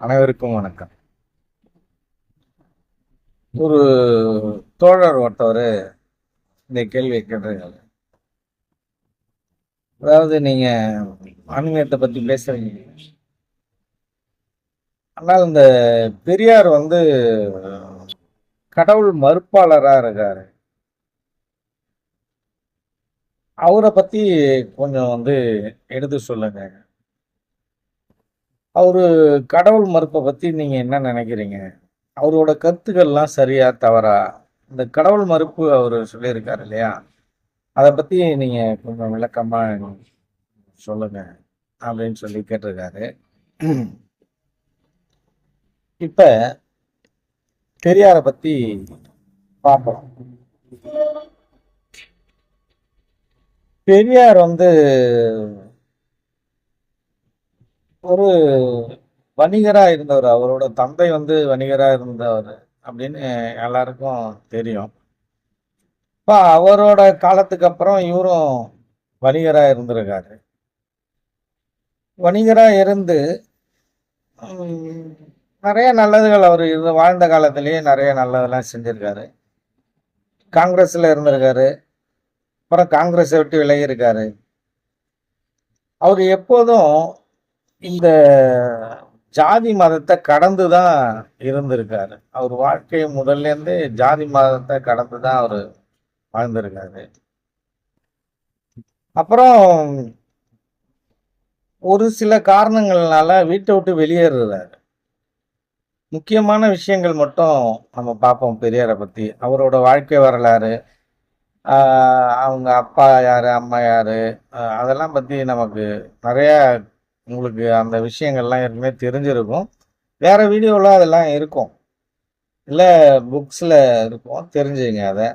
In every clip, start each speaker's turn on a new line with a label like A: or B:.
A: அனைவருக்கும் வணக்கம். ஒரு தோழர் ஒருத்தவர் இந்த கேள்வியை கேட்டிருக்காரு. அதாவது நீங்க ஆன்மீகத்தை பத்தி பேசுறீங்க. ஆனால் இந்த பெரியார் வந்து கடவுள் மறுப்பாளரா இருக்காரு. அவரை பத்தி கொஞ்சம் வந்து எடுத்து சொல்லுங்க. அவர் கடவுள் மறுப்பை பற்றி நீங்கள் என்ன நினைக்கிறீங்க? அவரோட கருத்துக்கள்லாம் சரியா தவறா? இந்த கடவுள் மறுப்பு அவர் சொல்லியிருக்காரு இல்லையா? அதை பற்றி நீங்கள் கொஞ்சம் விளக்கமாக சொல்லுங்க அப்படின்னு சொல்லி கேட்டிருக்காரு. இப்போ பெரியாரை பற்றி பார்ப்போம். பெரியார் வந்து ஒரு வணிகரா இருந்தவர் அவரோட தந்தை வந்து வணிகரா இருந்தவர் அப்படின்னு எல்லாருக்கும் தெரியும். இப்போ அவரோட காலத்துக்கு அப்புறம் இவரும் வணிகரா இருந்திருக்காரு. வணிகரா இருந்து நிறைய நல்லதுகள் அவர் இருந்து வாழ்ந்த காலத்திலேயே நிறைய நல்லதெல்லாம் செஞ்சுருக்காரு. காங்கிரஸ்ல இருந்திருக்காரு. அப்புறம் காங்கிரஸை விட்டு விலகியிருக்காரு. அவர் எப்போதும் இந்த ஜாதி மதத்தை கடந்து தான் இருந்திருக்காரு. அவர் வாழ்க்கை முதல்ல இருந்தே ஜாதி மதத்தை கடந்து தான் அவர் வாழ்ந்திருக்காரு. அப்புறம் ஒரு சில காரணங்கள்னால வீட்டை விட்டு வெளியேறுறாரு. முக்கியமான விஷயங்கள் மட்டும் நம்ம பார்ப்போம் பெரியாரை பத்தி. அவரோட வாழ்க்கை வரலாறு ஆஹ் அவங்க அப்பா யார் அம்மா யாரு அதெல்லாம் பத்தி நமக்கு நிறைய உங்களுக்கு அந்த விஷயங்கள்லாம் ஏற்கனவே தெரிஞ்சிருக்கும். வேறு வீடியோவில் அதெல்லாம் இருக்கும். இல்லை புக்ஸில் இருக்கும். தெரிஞ்சுங்க அதை.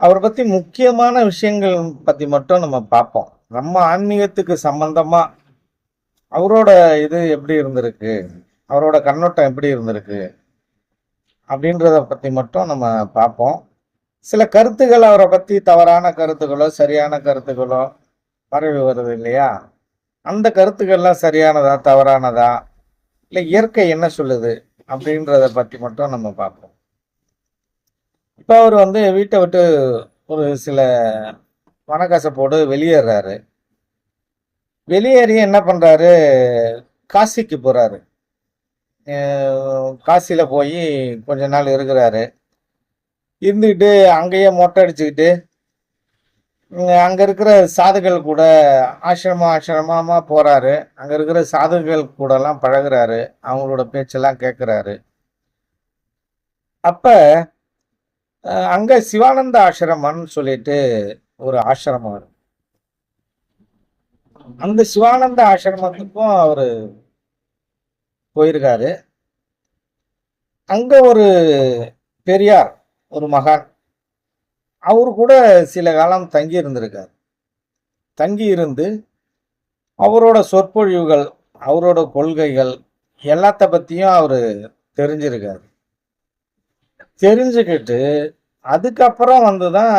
A: அவரை பற்றி முக்கியமான விஷயங்கள் பற்றி மட்டும் நம்ம பார்ப்போம். நம்ம ஆன்மீகத்துக்கு சம்பந்தமாக அவரோட இது எப்படி இருந்திருக்கு? அவரோட கண்ணோட்டம் எப்படி இருந்திருக்கு? அப்படின்றத பற்றி மட்டும் நம்ம பார்ப்போம். சில கருத்துக்கள் அவரை பற்றி தவறான கருத்துக்களோ சரியான கருத்துக்களோ பரவி வருது இல்லையா? அந்த கருத்துக்கள்லாம் சரியானதா தவறானதா? இல்லை இயற்கை என்ன சொல்லுது? அப்படின்றத பற்றி மட்டும் நம்ம பார்ப்போம். இப்போ அவர் வந்து வீட்டை விட்டு ஒரு சில பணக்கசப்போடு வெளியேறாரு. வெளியேறி என்ன பண்ணுறாரு காசிக்கு போகிறாரு காசியில் போய் கொஞ்ச நாள் இருக்கிறாரு. இருந்துக்கிட்டு அங்கேயே மொட்டை அடிச்சுக்கிட்டு அங்க இருக்கிற சாதுகள் கூட ஆசிரமம் ஆசிரமமா போறாரு. அங்க இருக்கிற சாதுகள் கூடலாம் பழகிறாரு. பழகுறாரு அவங்களோட பேச்செல்லாம் கேட்குறாரு அப்ப அங்கே அங்க சிவானந்த ஆசிரமம்னு சொல்லிட்டு ஒரு ஆசிரமம் இருக்கு. அந்த சிவானந்த ஆசிரமத்துக்கும் அவரு போயிருக்காரு. அங்க ஒரு பெரியார் ஒரு மகான் அவர் கூட சில காலம் தங்கி இருந்திருக்கார். தங்கி இருந்து அவரோட சொற்பொழிவுகள் அவரோட கொள்கைகள் எல்லாத்த பற்றியும் அவர் தெரிஞ்சிருக்கார். தெரிஞ்சுக்கிட்டு அதுக்கப்புறம் வந்து தான்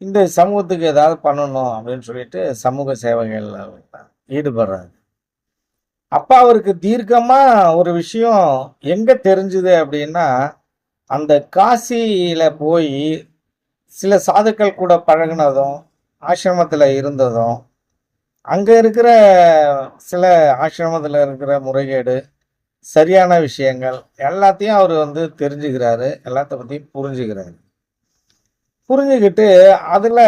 A: இந்த சமூகத்துக்கு ஏதாவது பண்ணணும் அப்படின்னு சொல்லிட்டு சமூக சேவைகளில் ஈடுபடுறாரு. அப்போ அவருக்கு தீர்க்கமாக ஒரு விஷயம் எங்கே தெரிஞ்சுது அப்படின்னா அந்த காசியில் போய் சில சாதுக்கள் கூட பழகுனதும் ஆசிரமத்தில் இருந்ததும் அங்கே இருக்கிற சில ஆசிரமத்தில் இருக்கிற முறைகேடு சரியான விஷயங்கள் எல்லாத்தையும் அவர் வந்து தெரிஞ்சுக்கிறாரு எல்லாத்த பற்றியும் புரிஞ்சுக்கிறாரு. புரிஞ்சுக்கிட்டு அதில்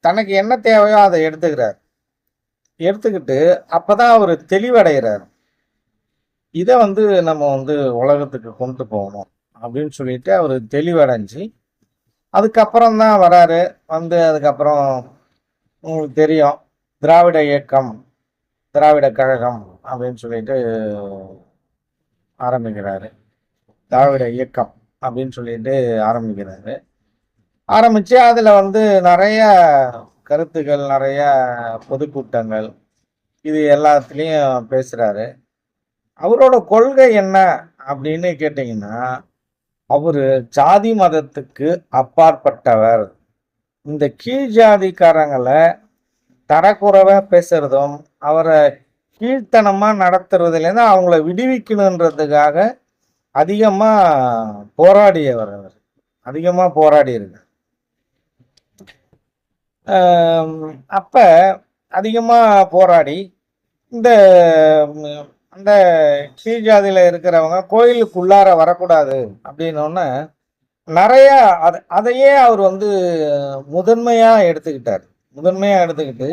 A: தனக்கு என்ன தேவையோ அதை எடுத்துக்கிறார். எடுத்துக்கிட்டு அப்போ தான் அவர் தெளிவடைகிறார். இதை வந்து நம்ம வந்து உலகத்துக்கு கொண்டு போகணும் அப்படின்னு சொல்லிட்டு அவர் தெளிவடைஞ்சு அதுக்கப்புறம் தான் வராரு. வந்து அதுக்கப்புறம் உங்களுக்கு தெரியும். திராவிட இயக்கம் திராவிட கழகம் அப்படின்னு சொல்லிட்டு ஆரம்பிக்கிறாரு. திராவிட இயக்கம் அப்படின்னு சொல்லிட்டு ஆரம்பிக்கிறாரு. ஆரம்பித்து அதில் வந்து நிறைய கருத்துக்கள் நிறைய பொதுக்கூட்டங்கள் இது எல்லாத்துலேயும் பேசுகிறாரு அவரோட கொள்கை என்ன அப்படின்னு கேட்டிங்கன்னா அவர் ஜாதி மதத்துக்கு அப்பாற்பட்டவர். இந்த கீழ் ஜாதிக்காரங்களை தரக்குறைவா பேசுறதும் அவரை கீழ்த்தனமாக நடத்துறதுலேருந்து அவங்கள விடுவிக்கணுன்றதுக்காக அதிகமாக போராடியவர் அவர். அதிகமாக போராடி இருக்கார் அப்போ அதிகமாக போராடி இந்த அந்த கீழ் ஜாதியில் இருக்கிறவங்க கோயிலுக்குள்ளார வரக்கூடாது அப்படின்னோடனே நிறைய அதை அதையே அவர் வந்து முதன்மையாக எடுத்துக்கிட்டார். முதன்மையாக எடுத்துக்கிட்டு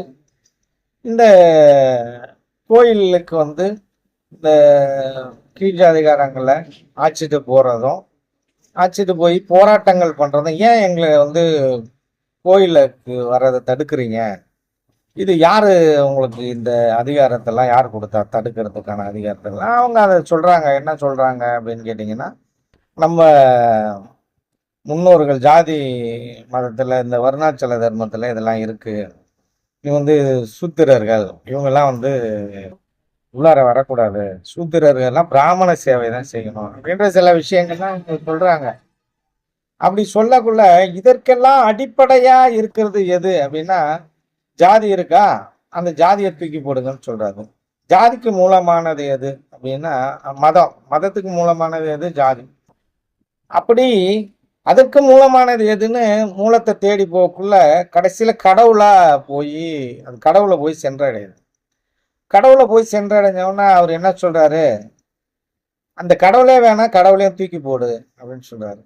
A: இந்த கோயிலுக்கு வந்து இந்த கீழ் ஜாதிகாரங்களை ஆச்சிட்டு போகிறதும் ஆச்சிட்டு போய் போராட்டங்கள் பண்ணுறதும் ஏன் எங்களை வந்து கோயிலுக்கு வர்றதை தடுக்கிறீங்க? இது யார் உங்களுக்கு இந்த அதிகாரத்தெல்லாம் யார் கொடுத்தா தடுக்கிறதுக்கான அதிகாரத்தெல்லாம்? அவங்க அதை சொல்கிறாங்க என்ன சொல்கிறாங்க அப்படின்னு கேட்டிங்கன்னா நம்ம முன்னோர்கள் ஜாதி மதத்தில் இந்த வருணாச்சல தர்மத்தில் இதெல்லாம் இருக்குது இது வந்து சூத்திரர்கள். இவங்கெல்லாம் வந்து உள்ளார வரக்கூடாது. சூத்திரர்கள்லாம் பிராமண சேவை தான் செய்யணும் அப்படின்ற சில விஷயங்கள்லாம் அவங்க சொல்கிறாங்க அப்படி சொல்லக்குள்ள இதற்கெல்லாம் அடிப்படையாக இருக்கிறது எது அப்படின்னா ஜாதி இருக்கா? அந்த ஜாதியை தூக்கி போடுங்கன்னு சொல்றாரு. ஜாதிக்கு மூலமானது எது அப்படின்னா மதம். மதத்துக்கு மூலமானது எது? ஜாதி. அப்படி அதற்கு மூலமானது எதுன்னு மூலத்தை தேடி போக்குள்ள கடைசியில் கடவுளா போய் அது கடவுளை போய் சென்றடையுது. கடவுளை போய் சென்றடைஞ்சவொன்னே அவர் என்ன சொல்றாரு? அந்த கடவுளே வேணாம் கடவுளையும் தூக்கி போடு அப்படின்னு சொல்றாரு.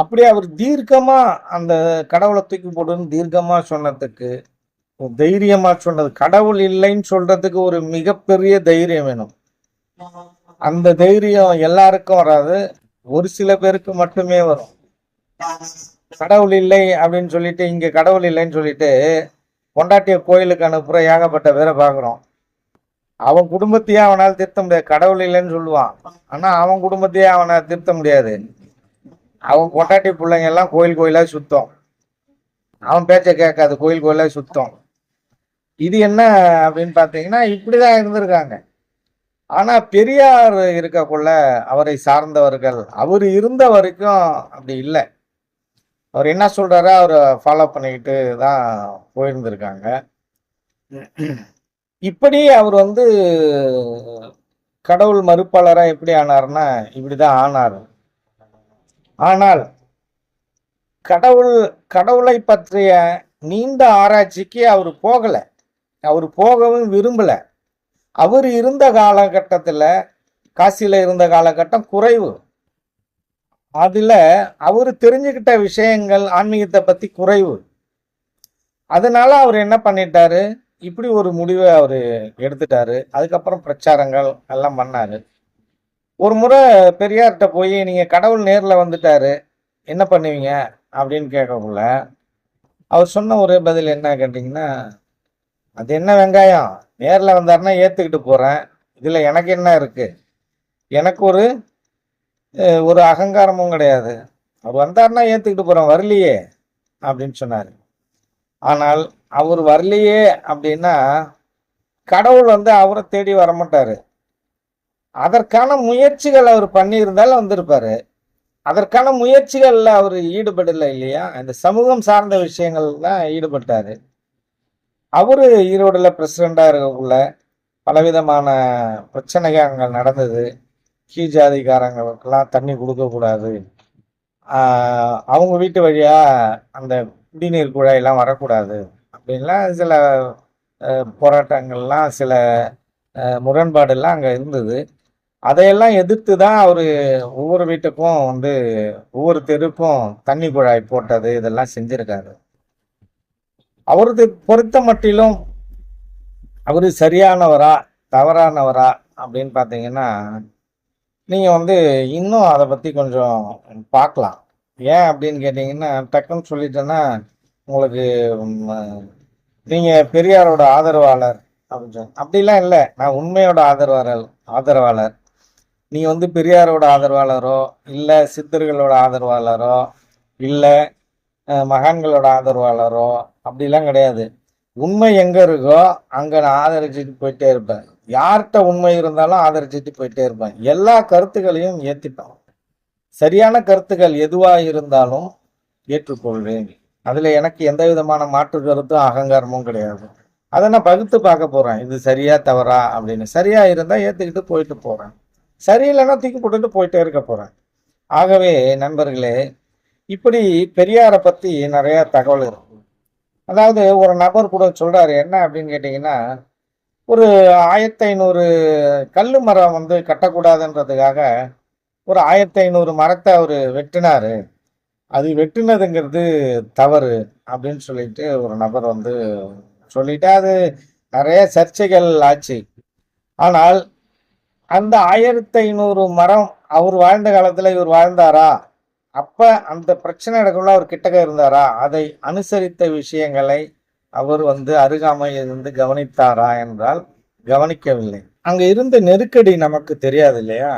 A: அப்படி அவர் தீர்க்கமா அந்த கடவுளை தூக்கி போடுன்னு தீர்க்கமா சொன்னதுக்கு தைரியமா சொன்னது. கடவுள் இல்லைன்னு சொல்றதுக்கு ஒரு மிகப்பெரிய தைரியம் வேணும். அந்த தைரியம் எல்லாருக்கும் வராது. ஒரு சில பேருக்கு மட்டுமே வரும். கடவுள் இல்லை அப்படின்னு சொல்லிட்டு இங்க கடவுள் இல்லைன்னு சொல்லிட்டு பொண்டாட்டிய கோயிலுக்கு அனுப்புற ஏகப்பட்ட பேரை பார்க்குறோம். அவன் குடும்பத்தையே அவனால் திருத்த முடியாது. கடவுள் இல்லைன்னு சொல்லுவான். ஆனா அவன் குடும்பத்தையே அவனால் திருத்த முடியாது. அவன் பொண்டாட்டி பிள்ளைங்க எல்லாம் கோயில் கோயிலா சுத்தம். அவன் பேச்சை கேட்காது. கோயில் கோயிலா சுத்தம். இது என்ன அப்படின்னு பார்த்தீங்கன்னா இப்படிதான் இருந்திருக்காங்க. ஆனா பெரியார் இருக்கக்குள்ள அவரை சார்ந்தவர்கள் அவர் இருந்த வரைக்கும் அப்படி இல்லை. அவர் என்ன சொல்றாரு? அவரை ஃபாலோ பண்ணிக்கிட்டு தான் போயிருந்திருக்காங்க. இப்படி அவர் வந்து கடவுள் மறுப்பாளராக எப்படி ஆனார்னா இப்படிதான் ஆனார். ஆனால் கடவுள் கடவுளை பற்றிய நீண்ட ஆராய்ச்சிக்கு அவர் போகலை. அவர் போகவும் விரும்பலை. அவர் இருந்த காலகட்டத்தில் காசியில் இருந்த காலகட்டம் குறைவு. அதில் அவர் தெரிஞ்சுக்கிட்ட விஷயங்கள் ஆன்மீகத்தை பற்றி குறைவு. அதனால் அவர் என்ன பண்ணிட்டாரு? இப்படி ஒரு முடிவை அவர் எடுத்துட்டாரு. அதுக்கப்புறம் பிரச்சாரங்கள் எல்லாம் பண்ணார். ஒரு முறை பெரியார்கிட்ட போய் நீங்கள் கடவுள் நேரில் வந்துட்டாரு. என்ன பண்ணுவீங்க? அப்படின்னு கேட்கக்குள்ள அவர் சொன்ன ஒரே பதில் என்ன கேட்டிங்கன்னா அது என்ன வெங்காயம்? நேரில் வந்தாருன்னா ஏற்றுக்கிட்டு போகிறேன் இதில் எனக்கு என்ன இருக்குது எனக்கு ஒரு ஒரு அகங்காரமும் கிடையாது. அவர் வந்தாருன்னா ஏற்றுக்கிட்டு போகிறேன் வரலையே அப்படின்னு சொன்னார். ஆனால் அவர் வரலையே அப்படின்னா கடவுள் வந்து அவரை தேடி வரமாட்டார். அதற்கான முயற்சிகள் அவர் பண்ணியிருந்தாலும் வந்திருப்பார். அதற்கான முயற்சிகளில் அவர் ஈடுபடலை இல்லையா? இந்த சமூகம் சார்ந்த விஷயங்கள் தான் ஈடுபட்டார். அவர் ஈரோடில் பிரசிடெண்ட்டாக இருக்கக்குள்ள பலவிதமான பிரச்சனைகள் அங்கே நடந்தது. கீழ் ஜாதிக்காரங்களுக்கெல்லாம் தண்ணி கொடுக்கக்கூடாது அவங்க வீட்டு வழியாக அந்த குடிநீர் குழாயெல்லாம் வரக்கூடாது அப்படின்லாம் சில போராட்டங்கள்லாம் சில முரண்பாடெல்லாம் அங்கே இருந்தது. அதையெல்லாம் எதிர்த்து தான் அவர் ஒவ்வொரு வீட்டுக்கும் வந்து ஒவ்வொரு தெருக்கும் தண்ணி குழாய் போட்டது இதெல்லாம் செஞ்சுருக்காரு. அவரது பொறுத்த மட்டிலும் அவர் சரியானவரா தவறானவரா அப்படின்னு பார்த்தீங்கன்னா நீங்கள் வந்து இன்னும் அதை பற்றி கொஞ்சம் பார்க்கலாம். ஏன் அப்படின்னு கேட்டிங்கன்னா டக்குன்னு சொல்லிட்டேன்னா உங்களுக்கு நீங்கள் பெரியாரோட ஆதரவாளர் அப்படின்னு சொல்லி அப்படிலாம் இல்லை. நான் உண்மையோட ஆதரவாளர் ஆதரவாளர். நீ வந்து பெரியாரோட ஆதரவாளரோ இல்லை சித்தர்களோட ஆதரவாளரோ இல்லை மகான்களோட ஆதரவாளரோ அப்படிலாம் கிடையாது. உண்மை எங்கே இருக்கோ அங்கே நான் ஆதரிச்சுட்டு போயிட்டே இருப்பேன். யார்கிட்ட உண்மை இருந்தாலும் ஆதரிச்சுட்டு போயிட்டே இருப்பேன். எல்லா கருத்துக்களையும் ஏற்றிட்டோம் சரியான கருத்துக்கள் எதுவாக இருந்தாலும் ஏற்றுக்கொள்வேன். அதில் எனக்கு எந்த விதமான மாற்று கருத்தும் அகங்காரமும் கிடையாது. அதை நான் பகுத்து பார்க்க போகிறேன் இது சரியா தவறா அப்படின்னு. சரியா இருந்தால் ஏற்றுக்கிட்டு போயிட்டு போகிறேன் சரியில்லைன்னா தூக்கி போட்டுட்டு போயிட்டே இருக்க போகிறேன் ஆகவே நண்பர்களே இப்படி பெரியாரை பற்றி நிறையா தகவல் இருக்கு அதாவது ஒரு நபர் கூட சொல்கிறாரு என்ன? அப்படின்னு கேட்டிங்கன்னா ஒரு ஆயிரத்தி ஐநூறு கல் மரம் வந்து கட்டக்கூடாதுன்றதுக்காக ஒரு ஆயிரத்தி ஐநூறு மரத்தை அவர் வெட்டினாரு. அது வெட்டினதுங்கிறது தவறு அப்படின்னு சொல்லிட்டு ஒரு நபர் வந்து சொல்லிட்டு அது நிறைய சர்ச்சைகள் ஆச்சு. ஆனால் அந்த ஆயிரத்தி ஐநூறு மரம் அவர் வாழ்ந்த காலத்தில் இவர் வாழ்ந்தாரா? அப்ப அந்த பிரச்சனை நடக்குள்ள அவர் கிட்டக்க இருந்தாரா? அதை அனுசரித்த விஷயங்களை அவர் வந்து அருகாமையில் இருந்து கவனித்தாரா என்றால் கவனிக்கவில்லை. அங்க இருந்த நெருக்கடி நமக்கு தெரியாது இல்லையா?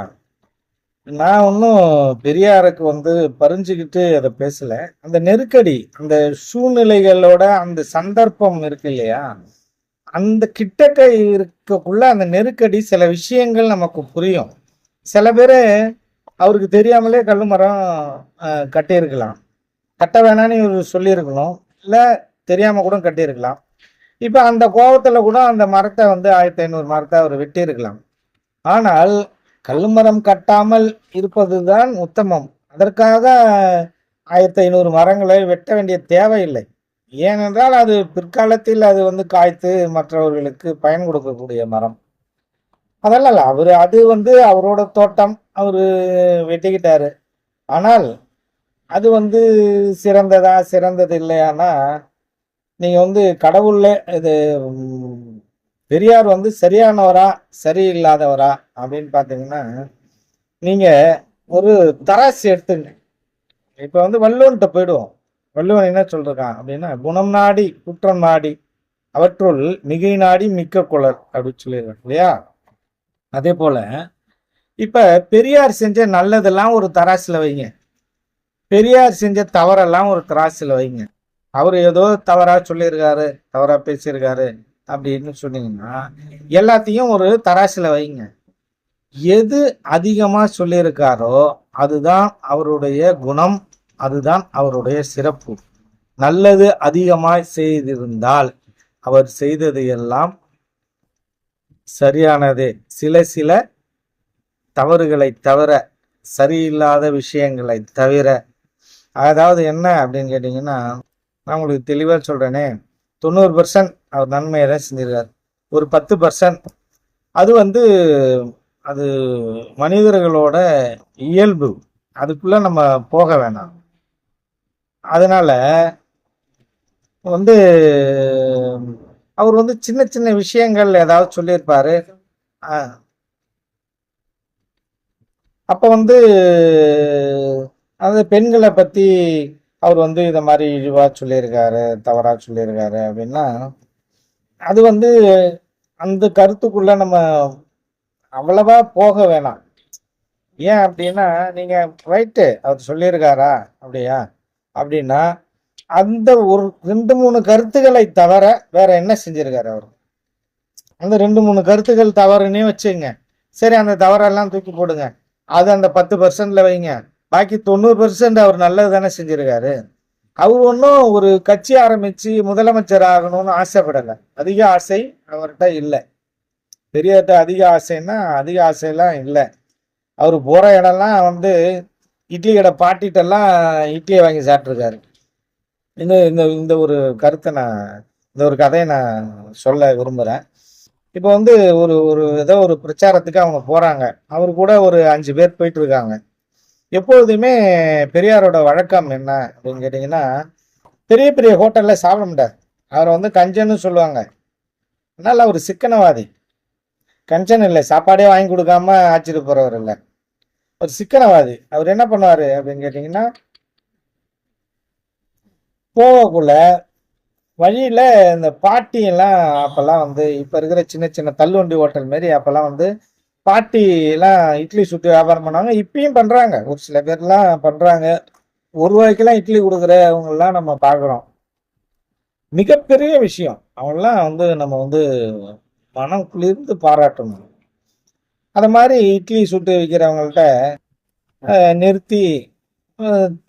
A: நான் ஒன்றும் பெரியாருக்கு வந்து பறிஞ்சுக்கிட்டு அதை பேசல. அந்த நெருக்கடி அந்த சூழ்நிலைகளோட அந்த சந்தர்ப்பம் இருக்கு இல்லையா? அந்த கிட்டக்க இருக்கக்குள்ள அந்த நெருக்கடி சில விஷயங்கள் நமக்கு புரியும். சில பேர் அவருக்கு தெரியாமலே கல் மரம் கட்டியிருக்கலாம். கட்ட வேணாம்னு இவர் சொல்லியிருக்கணும். இல்லை தெரியாமல் கூட கட்டியிருக்கலாம். இப்போ அந்த கோபத்தில் கூட அந்த மரத்தை வந்து ஆயிரத்தி ஐநூறு மரத்தை அவர் வெட்டியிருக்கலாம். ஆனால் கல் மரம் கட்டாமல் இருப்பது தான் உத்தமம். அதற்காக ஆயிரத்தி ஐநூறு மரங்களை வெட்ட வேண்டிய தேவையில்லை. ஏனென்றால் அது பிற்காலத்தில் அது வந்து காய்த்து மற்றவர்களுக்கு பயன் கொடுக்கக்கூடிய மரம். அதெல்லாம் இல்லை. அவர் அது வந்து அவரோட தோட்டம். அவர் வெட்டிக்கிட்டாரு. ஆனால் அது வந்து சிறந்ததா சிறந்தது இல்லையானா நீங்கள் வந்து கடவுளில் இது பெரியார் வந்து சரியானவரா சரியில்லாதவரா அப்படின்னு பார்த்தீங்கன்னா நீங்கள் ஒரு தராசு எடுத்துங்க. இப்போ வந்து வள்ளுவன்கிட்ட போயிடுவோம். வள்ளுவன் என்ன சொல்றான் அப்படின்னா குணம் நாடி குற்றம் நாடி அவற்றுள் மிகை நாடி மிக்க குளர் அப்படின்னு சொல்லிடுறான் இல்லையா? அதே போல் இப்போ பெரியார் செஞ்ச நல்லதெல்லாம் ஒரு தராசில் வைங்க. பெரியார் செஞ்ச தவறெல்லாம் ஒரு தராசில் வைங்க. அவர் ஏதோ தவறாக சொல்லியிருக்காரு தவறாக பேசியிருக்காரு அப்படின்னு சொன்னீங்கன்னா எல்லாத்தையும் ஒரு தராசில் வைங்க. எது அதிகமாக சொல்லியிருக்காரோ அதுதான் அவருடைய குணம் அதுதான் அவருடைய சிறப்பு. நல்லது அதிகமாக செய்திருந்தால் அவர் செய்தது எல்லாம் சரியானது. சில சில தவறுகளை தவிர சரியில்லாத விஷயங்களை தவிர அதாவது என்ன அப்படின்னு கேட்டிங்கன்னா நான் உங்களுக்கு தெளிவாக சொல்கிறேனே தொண்ணூறு பர்சன்ட் அவர் நன்மையை தான் செஞ்சிருக்கார். ஒரு பத்து பர்சன்ட் அது வந்து அது மனிதர்களோட இயல்பு. அதுக்குள்ளே நம்ம போக வேணாம். அதனால் வந்து அவர் வந்து சின்ன சின்ன விஷயங்கள் ஏதாவது சொல்லியிருப்பாரு. ஆ. வந்து அந்த பெண்களை பற்றி அவர் வந்து இதை மாதிரி இழிவாக சொல்லியிருக்காரு தவறாக சொல்லியிருக்காரு அப்படின்னா அது வந்து அந்த கருத்துக்குள்ளே நம்ம அவ்வளவா போக வேணாம். ஏன் அப்படின்னா நீங்கள் ரைட்டு அவர் சொல்லியிருக்காரா அப்படியா? அப்படின்னா அந்த ஒரு ரெண்டு மூணு கருத்துக்களை தவிர வேற என்ன செஞ்சிருக்காரு அவர்? அந்த ரெண்டு மூணு கருத்துக்கள் தவறுன்னே வச்சுங்க. சரி அந்த தவறெல்லாம் தூக்கி போடுங்க. அது அந்த பத்து பர்சன்ட்ல வைங்க. பாக்கி தொண்ணூறு பெர்சன்ட் அவர் நல்லது தானே செஞ்சிருக்காரு. அவர் ஒன்றும் ஒரு கட்சி ஆரம்பிச்சு முதலமைச்சர் ஆகணும்னு ஆசைப்படலை. அதிக ஆசை அவர்கிட்ட இல்லை. பெரியார்கிட்ட அதிக ஆசைன்னா அதிக ஆசையெல்லாம் இல்லை. அவர் போகிற இடம்லாம் வந்து இட்லி கடை பாட்டிட்டெல்லாம் இட்லியை வாங்கி சாப்பிட்ருக்காரு இந்த இந்த இந்த ஒரு கருத்தை நான் இந்த ஒரு கதையை நான் சொல்ல விரும்புகிறேன் இப்போ வந்து ஒரு ஒரு ஏதோ ஒரு பிரச்சாரத்துக்கு அவங்க போகிறாங்க அவர் கூட ஒரு அஞ்சு பேர் போயிட்டு இருக்காங்க எப்பொழுதுமே பெரியாரோட வழக்கம் என்ன அப்படின்னு கேட்டிங்கன்னா பெரிய பெரிய ஹோட்டலில் சாப்பிட முடியாது. அவரை வந்து கஞ்சன்னு சொல்லுவாங்க. அதனால் அவர் சிக்கனவாதி. கஞ்சன் இல்லை சாப்பாடே வாங்கி கொடுக்காம ஆச்சரிய போகிறவர் இல்லை. ஒரு சிக்கனவாதி. அவர் என்ன பண்ணுவார் அப்படின்னு கேட்டிங்கன்னா போகக்குள்ள வழியில் இந்த பாட்டியெல்லாம் அப்போல்லாம் வந்து இப்போ இருக்கிற சின்ன சின்ன தள்ளுவண்டி ஹோட்டல் மாதிரி அப்போல்லாம் வந்து பாட்டிலாம் இட்லி சுட்டு வியாபாரம் பண்ணாங்க இப்பயும் பண்ணுறாங்க ஒரு சில பேர்லாம் பண்ணுறாங்க ஒரு ரூபாய்க்கெல்லாம் இட்லி கொடுக்குறவங்கெல்லாம் நம்ம பார்க்குறோம். மிகப்பெரிய விஷயம். அவங்களாம் வந்து நம்ம வந்து மனம் குளிர்ந்து பாராட்டணும். அது மாதிரி இட்லி சுட்டு விற்கிறவங்கள்ட்ட நிறுத்தி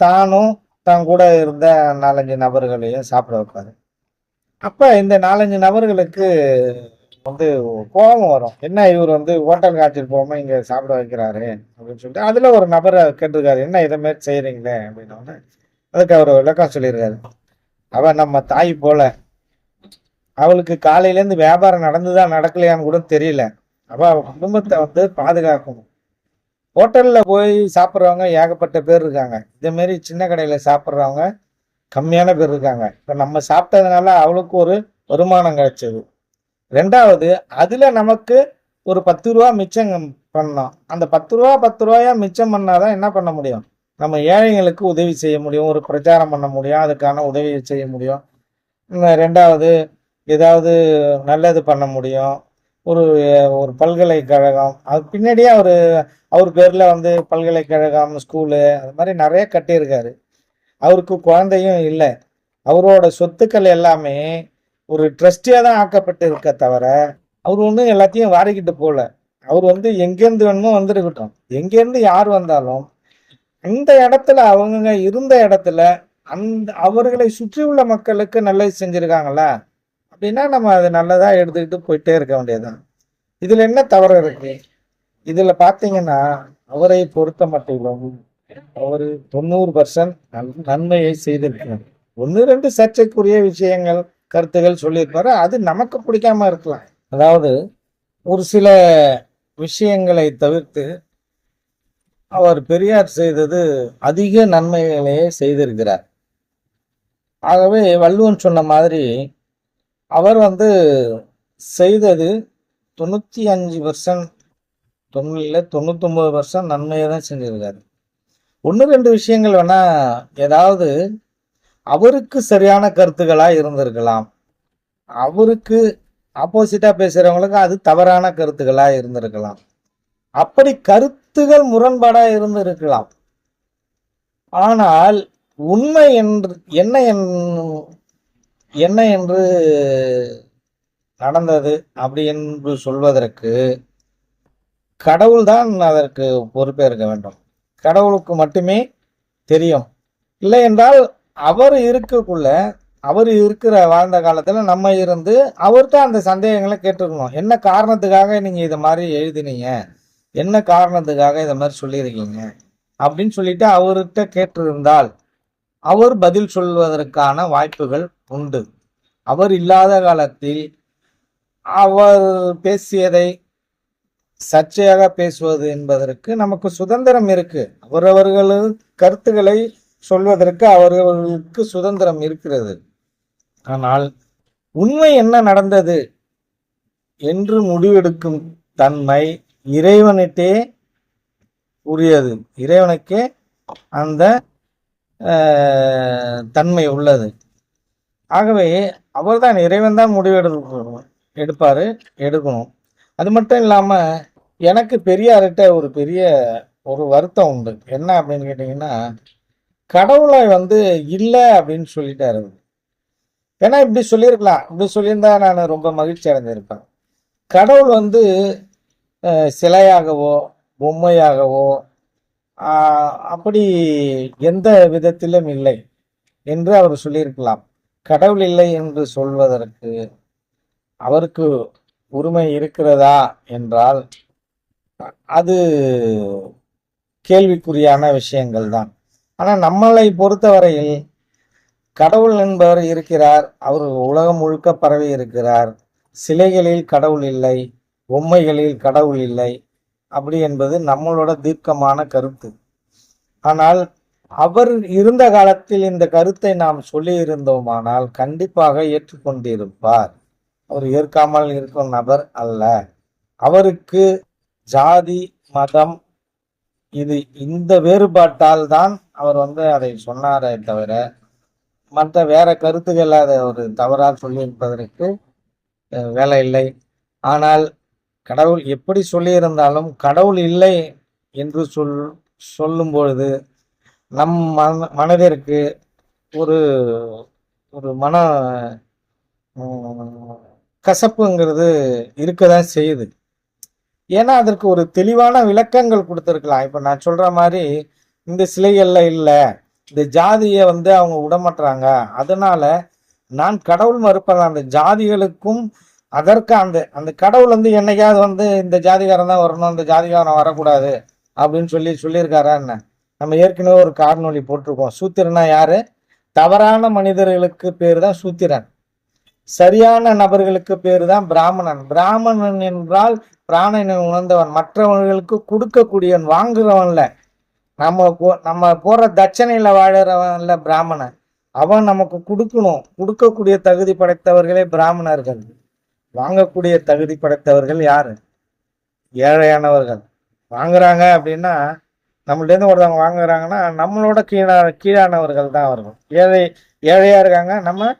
A: தானும் தான் கூட இருந்த நாலஞ்சு நபர்களையும் சாப்பிட வைப்பாரு. அப்போ இந்த நாலஞ்சு நபர்களுக்கு வந்து கோபம் வரும். என்ன இவர் வந்து ஹோட்டல் காய்ச்சல் போகாமல் இங்கே சாப்பிட வைக்கிறாரு அப்படின்னு சொல்லிட்டு அதில் ஒரு நபரை கேட்டிருக்காரு. என்ன இதை மாதிரி செய்கிறீங்களே அப்படின்னோடனே அதுக்கு அவர் விளக்கம் சொல்லியிருக்காரு. அவன் நம்ம தாய் போல. அவளுக்கு காலையிலேருந்து வியாபாரம் நடந்துதான் நடக்கலையான்னு கூட தெரியல. அவள் குடும்பத்தை வந்து பாதுகாக்கணும். ஹோட்டலில் போய் சாப்பிட்றவங்க ஏகப்பட்ட பேர் இருக்காங்க. இதேமாரி சின்ன கடையில் சாப்பிட்றவங்க கம்மியான பேர் இருக்காங்க. இப்போ நம்ம சாப்பிட்டதுனால அவளுக்கு ஒரு வருமானம் கிடைச்சது. ரெண்டாவது அதில் நமக்கு ஒரு பத்து ரூபா மிச்சம் பண்ணோம். அந்த பத்து ரூபா பத்து ரூபாயா மிச்சம் பண்ணாதான் என்ன பண்ண முடியும்? நம்ம ஏழைங்களுக்கு உதவி செய்ய முடியும். ஒரு பிரச்சாரம் பண்ண முடியும். அதுக்கான உதவி செய்ய முடியும். ரெண்டாவது ஏதாவது நல்லது பண்ண முடியும். ஒரு ஒரு பல்கலைக்கழகம். அது பின்னாடியே அவர் அவர் பேரில் வந்து பல்கலைக்கழகம் ஸ்கூலு அது மாதிரி நிறைய கட்டியிருக்காரு. அவருக்கு குழந்தையும் இல்லை. அவரோட சொத்துக்கள் எல்லாமே ஒரு ட்ரஸ்டியாக தான் ஆக்கப்பட்டு இருக்க தவிர அவர் ஒன்றும் எல்லாத்தையும் வாரிக்கிட்டு போகல. அவர் வந்து எங்கேருந்து வேணுமோ வந்துருக்கட்டும். எங்கேருந்து யார் வந்தாலும் அந்த இடத்துல அவங்க இருந்த இடத்துல அந்த அவர்களை சுற்றியுள்ள மக்களுக்கு நல்லது செஞ்சுருக்காங்களா? அப்படின்னா நம்ம அது நல்லதா எடுத்துக்கிட்டு போயிட்டே இருக்க வேண்டியதுதான். இதுல என்ன தவறு இருக்கு? இதுல பாத்தீங்கன்னா அவரை பொறுத்த மட்டிலும் அவர் தொண்ணூறு பர்சன்ட் நன்மையை செய்திருக்கிறார். ஒன்று ரெண்டு சர்ச்சைக்குரிய விஷயங்கள் கருத்துகள் சொல்லியிருப்பாரு. அது நமக்கு பிடிக்காம இருக்கலாம். அதாவது ஒரு சில விஷயங்களை தவிர்த்து அவர் பெரியார் செய்தது அதிக நன்மைகளையே செய்திருக்கிறார். ஆகவே வள்ளுவன் சொன்ன மாதிரி அவர் வந்து செய்தது தொண்ணூற்றி அஞ்சு பர்சன்ட் தொண்ணூறில் தொண்ணூத்தொம்பது பர்சன்ட் நன்மையை தான் செஞ்சிருக்காரு. ஒன்று ரெண்டு விஷயங்கள் வேணால் ஏதாவது அவருக்கு சரியான கருத்துக்களாக இருந்திருக்கலாம். அவருக்கு ஆப்போசிட்டாக பேசுகிறவங்களுக்கு அது தவறான கருத்துக்களாக இருந்திருக்கலாம். அப்படி கருத்துகள் முரண்பாடாக இருந்திருக்கலாம். ஆனால் உண்மை என்று என்ன என்- என்ன என்று நடந்தது அப்படி என்று சொல்வதற்கு கடவுள்தான் அதற்கு பொறுப்பேற்க வேண்டும். கடவுளுக்கு மட்டுமே தெரியும். இல்லை என்றால் அவர் இருக்கக்குள்ள அவர் இருக்கிற வாழ்ந்த காலத்தில் நம்ம இருந்து அவர்கிட்ட அந்த சந்தேகங்களை கேட்டுக்கணும் என்ன காரணத்துக்காக நீங்கள் இதை மாதிரி எழுதினீங்க? என்ன காரணத்துக்காக இதை மாதிரி சொல்லியிருக்கீங்க? அப்படின்னு சொல்லிட்டு அவர்கிட்ட கேட்டிருந்தால் அவர் பதில் சொல்வதற்கான வாய்ப்புகள் உண்டு. அவர் இல்லாத காலத்தில் அவர் பேசியதை சர்ச்சையாக பேசுவது என்பதற்கு நமக்கு சுதந்திரம் இருக்கு. அவரவர்கள் கருத்துக்களை சொல்வதற்கு அவரவர்களுக்கு சுதந்திரம் இருக்கிறது. ஆனால் உண்மை என்ன நடந்தது என்று முடிவெடுக்கும் தன்மை இறைவனிட்டே உரியது. இறைவனுக்கே அந்த தன்மை உள்ளது. ஆகவே அவர் தான் இறைவன் தான் முடிவெடுக்கணும் எடுப்பார் எடுக்கணும். அது மட்டும் இல்லாமல் எனக்கு பெரியார்கிட்ட ஒரு பெரிய ஒரு வருத்தம் உண்டு. என்ன அப்படின்னு கேட்டிங்கன்னா கடவுளை வந்து இல்லை அப்படின்னு சொல்லிட்டாரு ஏன்னா இப்படி சொல்லியிருக்கலாம். இப்படி சொல்லியிருந்தா நான் ரொம்ப மகிழ்ச்சி அடைஞ்சிருப்பேன் கடவுள் வந்து சிலையாகவோ பொம்மையாகவோ அப்படி எந்த விதத்திலும் இல்லை என்று அவர் சொல்லியிருக்கலாம். கடவுள் இல்லை என்று சொல்வதற்கு அவருக்கு உரிமை இருக்கிறதா என்றால் அது கேள்விக்குறியான விஷயங்கள் தான். ஆனால் நம்மளை பொறுத்தவரையில் கடவுள் என்பவர் இருக்கிறார் அவர் உலகம் முழுக்க பரவி இருக்கிறார் சிலைகளில் கடவுள் இல்லை பொம்மைகளில் கடவுள் இல்லை அப்படி என்பது நம்மளோட தீர்க்கமான கருத்து. ஆனால் அவர் இருந்த காலத்தில் இந்த கருத்தை நாம் சொல்லியிருந்தோமானால் கண்டிப்பாக ஏற்றுக்கொண்டிருப்பார். அவர் ஏற்காமல் இருக்கும் நபர் அல்ல. அவருக்கு ஜாதி மதம் இது இந்த வேறுபாட்டால் தான் அவர் வந்து அதை சொன்னாரே தவிர மற்ற வேற கருத்துக்கள் அதை ஒரு தவறாக சொல்லியிருப்பதற்கு வேலை இல்லை. ஆனால் கடவுள் எப்படி சொல்லியிருந்தாலும் கடவுள் இல்லை என்று சொல் சொல்லும் பொழுது நம் மன மனதிற்கு ஒரு ஒரு மன கசப்புங்கிறது இருக்க தான் செய்யுது. ஏன்னா அதற்கு ஒரு தெளிவான விளக்கங்கள் கொடுத்துருக்கலாம். இப்போ நான் சொல்கிற மாதிரி இந்த சிலைகளில் இல்லை. இந்த ஜாதியை வந்து அவங்க விடமாட்டுறாங்க அதனால நான் கடவுள் மறுப்பதான் அந்த ஜாதிகளுக்கும் அதற்கு அந்த அந்த கடவுள் வந்து என்னைக்காவது வந்து இந்த ஜாதிகாரன் தான் வரணும் இந்த ஜாதிகாரன் வரக்கூடாது அப்படின்னு சொல்லி சொல்லியிருக்காரா என்ன? நம்ம ஏற்கனவே ஒரு காரணொலி போட்டிருக்கோம். சூத்திரனா யாரு? தவறான மனிதர்களுக்கு பேர் தான் சூத்திரன். சரியான நபர்களுக்கு பேர் தான் பிராமணன். பிராமணன் என்றால் பிராணனை உணர்ந்தவன். மற்றவர்களுக்கு கொடுக்கக்கூடியவன் வாங்குறவன்ல. நம்ம போ- நம்ம போற தட்சணையில வாழறவன்ல பிராமணன். அவன் நமக்கு கொடுக்கணும். கொடுக்கக்கூடிய தகுதி படைத்தவர்களே பிராமணர்கள். வாங்கக்கூடிய தகுதி படைத்தவர்கள் யாரு? ஏழையானவர்கள். வாங்குறாங்க அப்படின்னா நம்மள்டேருந்து ஒருத்தவங்க வாங்குறாங்கன்னா நம்மளோட கீழா கீழானவர்கள் தான் அவர்கள். ஏழை ஏழையாக இருக்காங்க நம்ம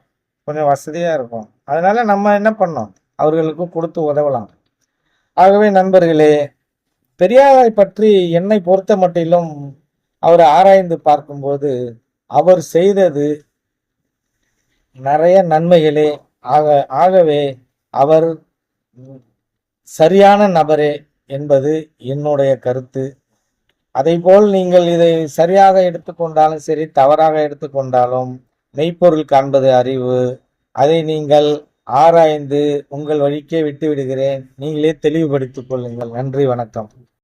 A: கொஞ்சம் வசதியாக இருக்கும். அதனால நம்ம என்ன பண்ணோம்? அவர்களுக்கு கொடுத்து உதவலாம். ஆகவே நண்பர்களே பெரியாரை பற்றி என்னை பொறுத்த மட்டிலும் அவரை ஆராய்ந்து பார்க்கும்போது அவர் செய்தது நிறைய நன்மைகளே. ஆக ஆகவே அவர் சரியான நபரே என்பது என்னுடைய கருத்து. போல் நீங்கள் இதை சரியாக எடுத்துக்கொண்டாலும் சரி தவறாக எடுத்துக்கொண்டாலும் மெய்ப்பொருள் காண்பது அறிவு. அதை நீங்கள் ஆராய்ந்து உங்கள் வழிக்கே விட்டு விடுகிறேன் நீங்களே தெளிவுபடுத்திக் கொள்ளுங்கள். நன்றி வணக்கம்.